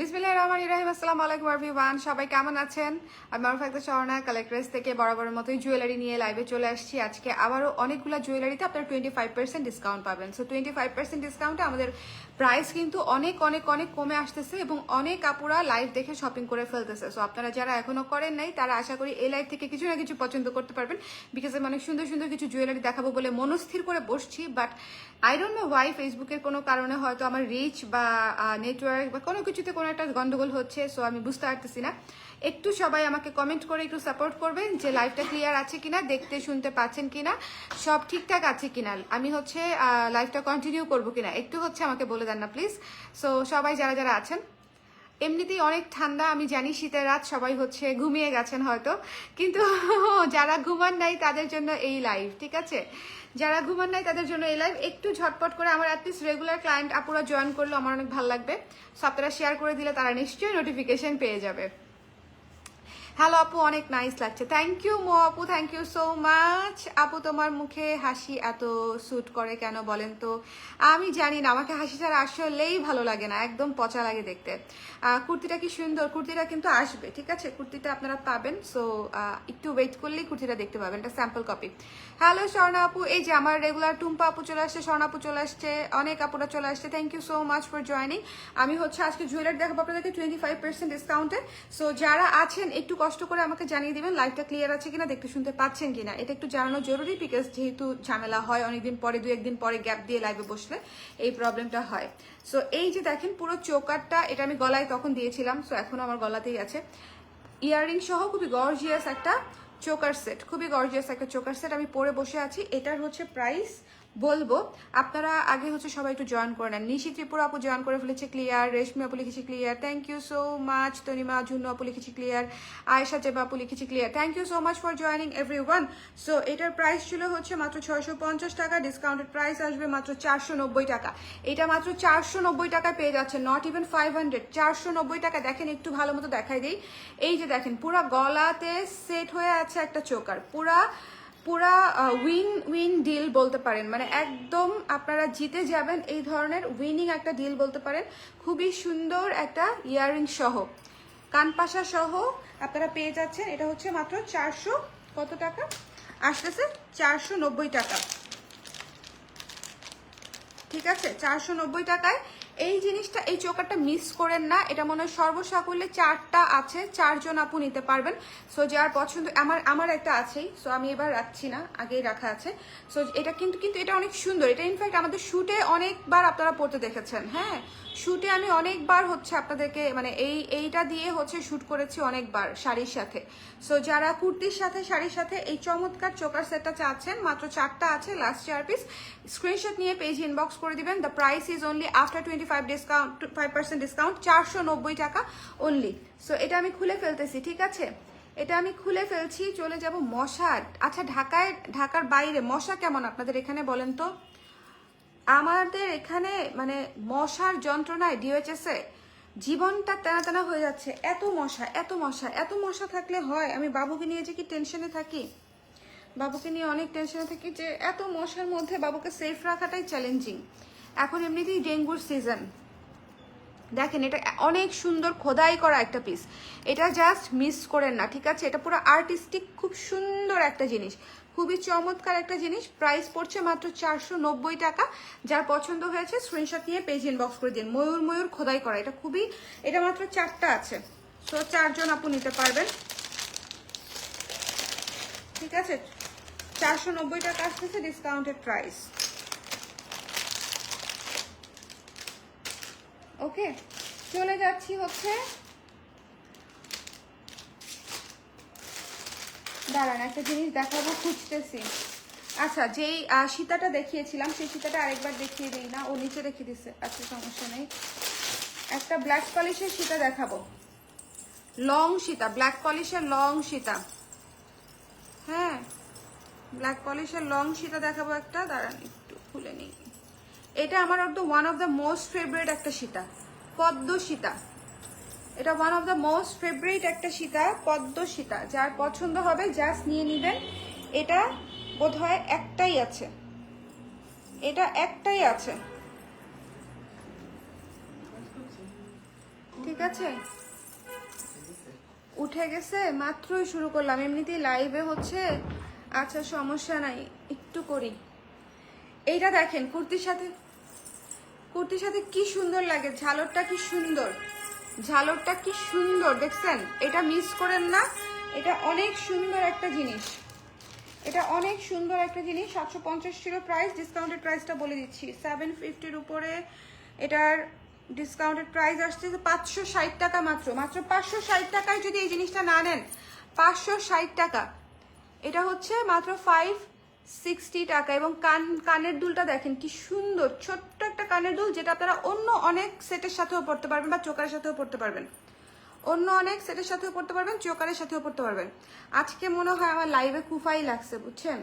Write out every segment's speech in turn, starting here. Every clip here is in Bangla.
বিসমিল্লাহ রহমান ইরাহিম আসসালামু আলাইকুম এভরিওয়ান সবাই কেমন আছেন? আমি মারুফ আক্তার কালেক্টরেস থেকে বরাবরের মতোই জুয়েলারি নিয়ে লাইভে চলে আসছি। আজকে আবারও অনেকগুলো জুয়েলারিতে আপনারা টোয়েন্টি ফাইভ পার্সেন্ট ডিসকাউন্ট পাবেন। সো টোয়েন্টি ফাইভ পার্সেন্ট ডিসকাউন্টে আমাদের প্রাইস কিন্তু অনেক অনেক অনেক কমে আসতেছে এবং অনেক আপুরা লাইভ দেখে শপিং করে ফেলতেছে। সো আপনারা যারা এখনও করেন নাই, তারা আশা করি এই লাইভ থেকে কিছু না কিছু পছন্দ করতে পারবেন। বিকজ আমি অনেক সুন্দর সুন্দর কিছু জুয়েলারি দেখাবো বলে মনস্থির করে বসছি। বাট আই ডোন্ট ওয়াই ফেসবুকের কোনো কারণে হয়তো আমার রিচ বা নেটওয়ার্ক বা কোনো কিছুতে কোনো একটা গন্ডগোল হচ্ছে সো আমি বুঝতে পারতেছি না। একটু সবাই আমাকে কমেন্ট করে একটু সাপোর্ট করবেন যে লাইভটা ক্লিয়ার আছে কিনা, দেখতে, শুনতে পাচ্ছেন কিনা, সব ঠিকঠাক আছে কিনা। আমি হচ্ছে লাইভটা কন্টিনিউ করব কিনা, একটু হচ্ছে আমাকে বলে দেন না প্লিজ সো সবাই যারা যারা আছেন, এমনিতেই অনেক ঠান্ডা, আমি জানি শীতের রাত, সবাই হচ্ছে ঘুমিয়ে গেছেন হয়তো, কিন্তু যারা ঘুমান নাই তাদের জন্য এই লাইভ ঠিক আছে? যারা ঘুমান নাই, তাদের জন্য এই লাইভ একটু ঝটপট করে আমার অ্যাটলিস্ট রেগুলার ক্লায়েন্ট আপুরা জয়েন করল, আমার অনেক ভালো লাগবে। সবটা শেয়ার করে দিলে তারা নিশ্চয়ই নোটিফিকেশন পেয়ে যাবে। হ্যালো আপু, অনেক নাইস লাগছে। থ্যাংক ইউ মো আপু থ্যাংক ইউ সো মাচ আপু, তোমার মুখে হাসি এত স্যুট করে কেন বলেন তো? আমি জানি না, আমাকে হাসি ছাড়া আসলেই ভালো লাগে না, একদম পচা লাগে দেখতে। কুর্তিটা কি সুন্দর? কুর্তিটা কিন্তু আসবে, ঠিক আছে? কুর্তিটা আপনারা পাবেন সো একটু ওয়েট করলেই কুর্তিটা দেখতে পাবেন, এটা স্যাম্পল কপি হ্যালো স্বর্ণা আপু, এই যে আমার রেগুলার টুম্পা আপু চলে আসছে, স্বর্ণা আপু চলে আসছে, অনেক আপুরা চলে আসছে thank you so much for joining আমি হচ্ছে আজকে জুয়েলারি দেখাবো আপনাদেরকে টোয়েন্টি ফাইভ পার্সেন্ট ডিসকাউন্টে সো যারা আছেন, একটু কষ্ট করে আমাকে জানিয়ে দিবেন লাইভটা ক্লিয়ার আছে কিনা, দেখতে শুনতে পাচ্ছেন কিনা। এটা একটু জানানো জরুরি বিকজ যেহেতু ঝামেলা হয়, অনেকদিন পরে দু একদিন পরে গ্যাপ দিয়ে লাইভে বসলে এই প্রবলেমটা হয়। সো এই যে দেখেন, পুরো চোকারটা এটা আমি গলায় তখন দিয়েছিলাম সো এখনও আমার গলাতেই আছে। ইয়াররিং সহ খুবই গর্জিয়াস একটা চোকার সেট খুবই গর্জিয়াস একটা চোকার সেট আমি পরে বসে আছি। এটার হচ্ছে প্রাইস বলব, আপনারা আগে হচ্ছে সবাই একটু জয়েন করে নেন। নিশি ত্রিপুরা আপু জয়েন করে ফেলেছে ক্লিয়ার রেশমি আপু লিখেছি clear thank you so much Tanima Jhunnu আপু লিখেছি ক্লিয়ার আয়েশা চেবা আপু লিখেছি clear thank you so much for joining everyone so এটার প্রাইস ছিল হচ্ছে মাত্র ছয়শো পঞ্চাশ টাকা ডিসকাউন্টেড প্রাইস আসবে মাত্র চারশো নব্বই টাকা। এটা মাত্র চারশো নব্বই টাকায় পেয়ে যাচ্ছে নট ইভেন ফাইভ হান্ড্রেড চারশো নব্বই টাকা। দেখেন, একটু ভালো মতো দেখাই দিই। এই যে দেখেন, পুরা গলাতে সেট হয়ে আছে একটা চোকার পুরা পুরা উইন উইন ডিল বলতে পারেন। মানে একদম আপনারা জিতে যাবেন এই ধরনের উইনিং একটা ডিল বলতে পারেন। খুবই সুন্দর একটা ইয়াররিং সহ। কানপাশা সহ আপনারা পেয়ে যাচ্ছেন। এটা হচ্ছে মাত্র চারশো কত টাকা? আসতেছে চারশো নব্বই টাকা। ঠিক আছে? চারশো নব্বই টাকায় এই জিনিসটা, এই চোকারটা মিস করেন না। এটা মনে হয় সর্বসাকুল্যে চারটা আছে, চারজন আপু নিতে পারবেন। সো যার পছন্দ, আমার আমার একটা আছেই। সো আমি এবার রাখছি না, আগেই রাখা আছে। সো এটা কিন্তু কিন্তু এটা অনেক সুন্দর। এটা ইনফ্যাক্ট আমাদের শ্যুটে অনেকবার আপনারা পড়তে দেখেছেন হ্যাঁ? শ্যুটে আমি অনেকবার হচ্ছে আপনাদেরকে মানে এই, এইটা দিয়ে হচ্ছে শ্যুট করেছি অনেকবার শাড়ির সাথে। সো যারা কুর্তির সাথে, শাড়ির সাথে এই চমৎকার চোকার সেটটা চাচ্ছেন, মাত্র চারটা আছে লাস্ট চার পিস স্ক্রিনশট নিয়ে পেজ ইনবক্স করে দিবেন। The price is only after twenty five discount five percent discount চারশো নব্বই টাকা অনলি সো এটা আমি খুলে ফেলতেছি, ঠিক আছে? এটা আমি খুলে ফেলছি, চলে যাব মশা। আচ্ছা ঢাকায়, ঢাকার বাইরে মশা কেমন আপনাদের এখানে বলেন তো? আমাদের এখানে মানে মশার যন্ত্রণায় ডিওএইচএসে জীবনটা টানা টানা হয়ে যাচ্ছে। এত মশা এত মশা এত মশা থাকলে হয়। আমি বাবুকে নিয়ে যে কি টেনশনে থাকি? বাবুকে নিয়ে অনেক টেনশনে থাকি যে, এত মশার মধ্যে বাবুকে সেফ রাখাটাই চ্যালেঞ্জিং এখন এমনিতেই ডেঙ্গুর সিজন দেখেন, এটা অনেক সুন্দর খোদাই করা একটা পিস এটা জাস্ট মিস করেন না, ঠিক আছে? এটা পুরো আর্টিস্টিক খুব সুন্দর একটা জিনিস। খুবই চমৎকার একটা জিনিস। প্রাইস পড়ছে মাত্র চারশো নব্বই টাকা। যার পছন্দ হয়েছে স্ক্রিনশট নিয়ে পেজ ইনবক্স করে দিন। ময়ূর ময়ূর খোদাই করা। এটা খুবই, এটা মাত্র চারটা আছে। সো চারজন আপু নিতে পারবেন। ঠিক আছে? চারশো নব্বই টাকা আসতেছে ডিসকাউন্টেড প্রাইস ওকে, চলে যাচ্ছি হচ্ছে। দাঁড়ান, একটা জিনিস দেখাবো, খুঁজতেছি। আচ্ছা যেই সীতাটা দেখিয়েছিলাম, সেই সীতাটা আরেকবার দেখিয়ে দিই না, ও নিচে রেখে দিছে আচ্ছা সমস্যা নেই। একটা ব্ল্যাক পলিশের সীতা দেখাবো। লং সীতা ব্ল্যাক পলিশের লং সীতা। হ্যাঁ ব্ল্যাক পলিশের লং সীতা দেখাবো একটা, দাঁড়ান, একটু খুলে নিই। এটা আমার একদম one of the most favourite একটা সীতা, পদ্ম সীতা। এটা one of the most favourite একটা সীতা, পদ্ম সীতা। যার পছন্দ হবে জাস্ট নিয়ে নেবেন। এটা বোধহয় একটাই আছে। এটা একটাই আছে। ঠিক আছে? উঠে গেছে, মাত্রই শুরু করলাম। এমনিতেই লাইভে হচ্ছে। আচ্ছা সমস্যা নাই, একটু করি। এইটা দেখেন, কুর্তির সাথে কুর্তির সাথে কি সুন্দর লাগে? ঝালরটা কি সুন্দর? ঝালরটা কি সুন্দর, দেখছেন? এটা মিস করেন না। এটা অনেক সুন্দর একটা জিনিস। এটা অনেক সুন্দর একটা জিনিস। সাতশো পঞ্চাশ ছিল প্রাইস ডিসকাউন্টেড প্রাইসটা বলে দিচ্ছি। সেভেন ফিফটির উপরে এটার ডিসকাউন্টেড প্রাইস আসছে পাঁচশো ষাট টাকা মাত্র। মাত্র পাঁচশো ষাট টাকায় যদি এই জিনিসটা না নেন, পাঁচশো ষাট টাকা। এটা হচ্ছে মাত্র ফাইভ সিক্সটি টাকা এবং কান, কানের দুলটা দেখেন কি সুন্দর, ছোট্ট একটা কানের দুল যেটা আপনারা অন্য অনেক সেটের সাথেও পড়তে পারবেন বা চোকারের সাথেও পড়তে পারবেন। অন্য অনেক সেটের সাথেও পড়তে পারবেন, চোকারের সাথেও পড়তে পারবেন। আজকে মনে হয় আমার লাইভে কুফাই লাগছে, বুঝছেন?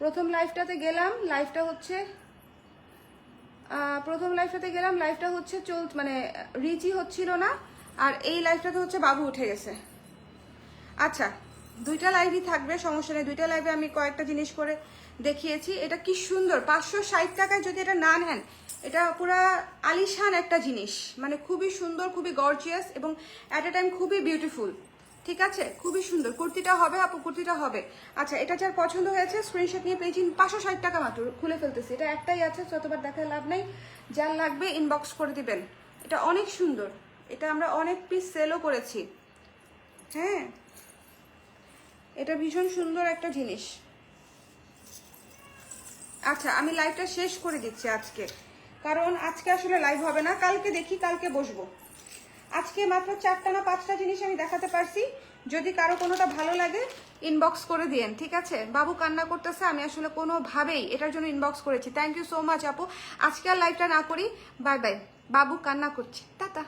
প্রথম লাইভটাতে গেলাম লাইভটা হচ্ছে প্রথম লাইভটাতে গেলাম লাইভটা হচ্ছে চল মানে রিচই হচ্ছিল না, আর এই লাইভটাতে হচ্ছে বাবু উঠে গেছে। আচ্ছা দুইটা লাইভই থাকবে, সমস্যা নেই। দুইটা লাইভে আমি কয়েকটা জিনিস করে দেখিয়েছি। এটা কি সুন্দর, পাঁচশো ষাট টাকায় যদি এটা না নেন, এটা পুরা আলিশান একটা জিনিস। মানে খুবই সুন্দর, খুবই গর্জিয়াস এবং অ্যাট এ টাইম খুবই বিউটিফুল ঠিক আছে? খুবই সুন্দর। কুর্তিটা হবে আপু, কুর্তিটা হবে। আচ্ছা এটা যার পছন্দ হয়েছে স্ক্রিনশট নিয়ে পেয়েছি পাঁচশো ষাট টাকা মাত্র, খুলে ফেলতেছি। এটা একটাই আছে, যতবার দেখার লাভ নেই। যার লাগবে ইনবক্স করে দিবেন। এটা অনেক সুন্দর। এটা আমরা অনেক পিস সেলও করেছি। হ্যাঁ? এটা ভীষণ সুন্দর একটা জিনিস। আচ্ছা আমি লাইভটা শেষ করে দিচ্ছি আজকে। কারণ আজকে আসলে লাইভ হবে না, কালকে দেখি, কালকে বসবো। আজকে মাত্র চারটা না পাঁচটা জিনিস আমি দেখাতে পারছি। যদি কারও কোনোটা ভালো লাগে ইনবক্স করে দিয়েন, ঠিক আছে? বাবু কান্না করতেছে, আমি আসলে কোনোভাবেই এটার জন্য ইনবক্স করেছি। থ্যাংক ইউ সো মাচ আপু। আজকে আর লাইভটা না করি বাই বাই বাবু কান্না করছে, টাটা।